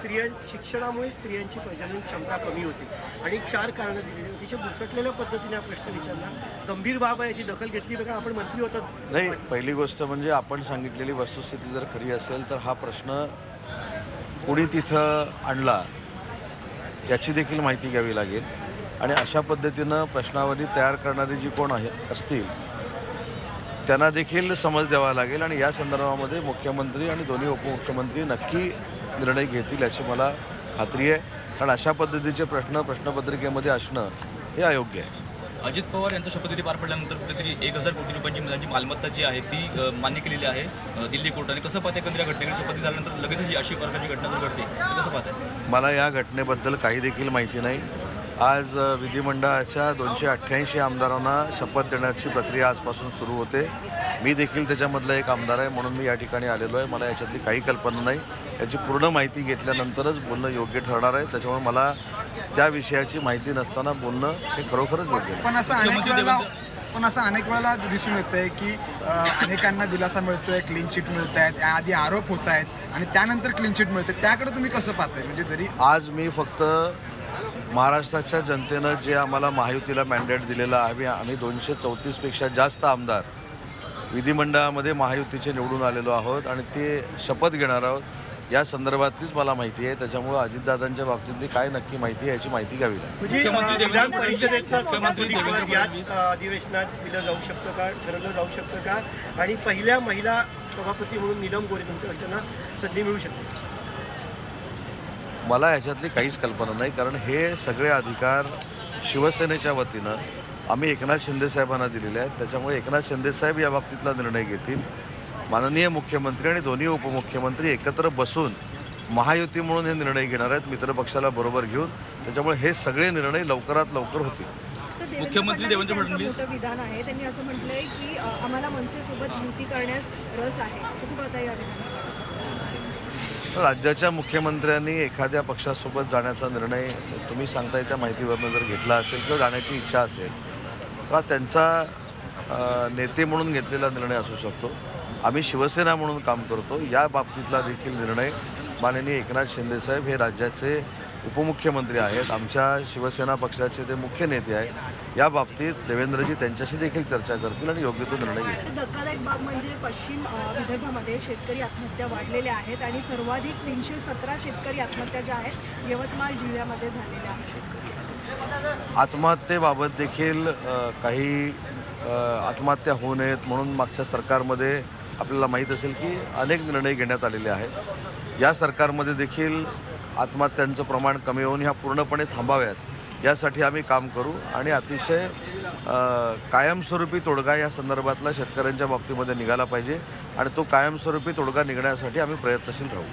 स्त्रियां शिक्षणामुळे स्त्रियांची प्रजनन क्षमता कमी होते. आणि चार कारणं दिलेली अतिशय भुसटलेल्या पद्धतीने हा प्रश्न विचारला. गंभीर बाब आहे याची दखल घेतली. बघा आपण मंत्री होतात. नाही पहिली गोष्ट म्हणजे आपण सांगितलेली वस्तुस्थिती जर खरी असेल तर हा प्रश्न कोणी तिथं आणला याची देखील माहिती घ्यावी लागेल. आणि अशा पद्धतीनं प्रश्नावली तयार करणारी जी कोण आहे असतील त्यांना देखील समज द्यावा लागेल. आणि या संदर्भामध्ये मुख्यमंत्री आणि दोन्ही उपमुख्यमंत्री नक्की निर्णय घेतील याची मला खात्री आहे. कारण अशा पद्धतीचे प्रश्न प्रश्नपत्रिकेमध्ये असणं हे अयोग्य आहे. अजित पवार यांचा शपथविधी पार पडल्यानंतर कुठेतरी एक हजार कोटी रुपयांची त्यांची मालमत्ता जी आहे ती मान्य केलेली आहे दिल्ली कोर्टाने. कसं पाहते एकंदर या घटनेकडे? शपथविधी झाल्यानंतर लगेच ही अशी प्रकारची घटना जर घडते कसं पाहताय? मला या घटनेबद्दल काही देखील माहिती नाही. आज विधिमंडळाच्या दोनशे अठ्ठ्याऐंशी आमदारांना शपथ देण्याची प्रक्रिया आजपासून सुरू होते. मी देखील त्याच्यामधला एक आमदार आहे म्हणून मी या ठिकाणी आलेलो आहे. मला याच्यातली काही कल्पना नाही. याची पूर्ण माहिती घेतल्यानंतरच बोलणं योग्य ठरणार आहे. त्याच्यामुळे मला त्या विषयाची माहिती नसताना बोलणं हे खरोखरच योग्य पण असं अनेक वेळेला पण असं अनेक वेळेला दिसून येतंय की अ, अनेकांना दिलासा मिळतोय क्लीन चिट मिळत आहेत आधी आरोप होत आहेत आणि त्यानंतर क्लीन चिट मिळते त्याकडे तुम्ही कसं पाहताय? म्हणजे जरी आज मी फक्त महाराष्ट्राच्या जनतेनं जे आम्हाला महायुतीला मॅन्डेट दिलेलं आहे आम्ही दोनशे चौतीसपेक्षा जास्त आमदार विधिमंडळामध्ये महायुतीचे निवडून आलेलो आहोत आणि ते शपथ घेणार आहोत. या संदर्भातलीच मला माहिती आहे. त्याच्यामुळं अजितदादांच्या बाबतीतली काय नक्की माहिती आहे याची माहिती घ्यावी लागेल. म्हणजे अधिवेशनात दिलं जाऊ शकतं का? ठरवलं जाऊ शकतं का? आणि पहिल्या महिला सभापती म्हणून नीलम गोरे तुमच्या संधी मिळू शकते. मला याच्यातली काहीच कल्पना नाही कारण हे सगळे अधिकार शिवसेनेच्या वतीनं आम्ही एकनाथ शिंदेसाहेबांना दिलेले आहेत. त्याच्यामुळे एकनाथ शिंदेसाहेब या बाबतीतला निर्णय घेतील. माननीय मुख्यमंत्री आणि दोन्ही उपमुख्यमंत्री एकत्र बसून महायुती म्हणून हे निर्णय घेणार आहेत. मित्रपक्षाला बरोबर घेऊन. त्याच्यामुळे हे सगळे निर्णय लवकरात लवकर होतील. मुख्यमंत्री देवेंद्र फडणवीस- विधान आहे. त्यांनी असं म्हटलंय की आम्हाला मनसेसोबत युती करण्यास रस आहे. कसं पाहता या? राज्याच्या मुख्यमंत्र्यांनी एखाद्या पक्षासोबत जाण्याचा निर्णय तुम्ही सांगताय त्या माहितीवरनं जर घेतला असेल किंवा जाण्याची इच्छा असेल हा त्यांचा नेते म्हणून घेतलेला निर्णय असू शकतो. आम्ही शिवसेना म्हणून काम करतो. या बाबतीतला देखील निर्णय माननीय एकनाथ शिंदेसाहेब हे राज्याचे उपमुख्यमंत्री आहेत. आमच्या शिवसेना पक्षाचे ते मुख्य नेते आहेत. या बाबतीत देवेंद्रजी त्यांच्याशी देखील चर्चा करतील आणि योग्य तो निर्णय घेतील. धक्कादायक बाब म्हणजे पश्चिम विदर्भामध्ये शेतकरी आत्महत्या वाढलेल्या आहेत आणि सर्वाधिक तीनशे सतरा शेतकरी आत्महत्या ज्या आहेत यवतमाळ जिल्ह्यामध्ये झालेल्या आहेत. आत्महत्येबाबत देखील काही आत्महत्या होऊ नयेत म्हणून मागच्या सरकारमध्ये आपल्याला माहीत असेल की अनेक निर्णय घेण्यात आलेले आहेत. या सरकारमध्ये देखील आत्महत्यांचं प्रमाण कमी होऊन ह्या पूर्णपणे थांबाव्यात. यासाठी आम्ही काम करू आणि अतिशय कायमस्वरूपी तोडगा या संदर्भातला शेतकऱ्यांच्या बाबतीमध्ये निघाला पाहिजे आणि तो कायमस्वरूपी तोडगा निघण्यासाठी आम्ही प्रयत्नशील राहू.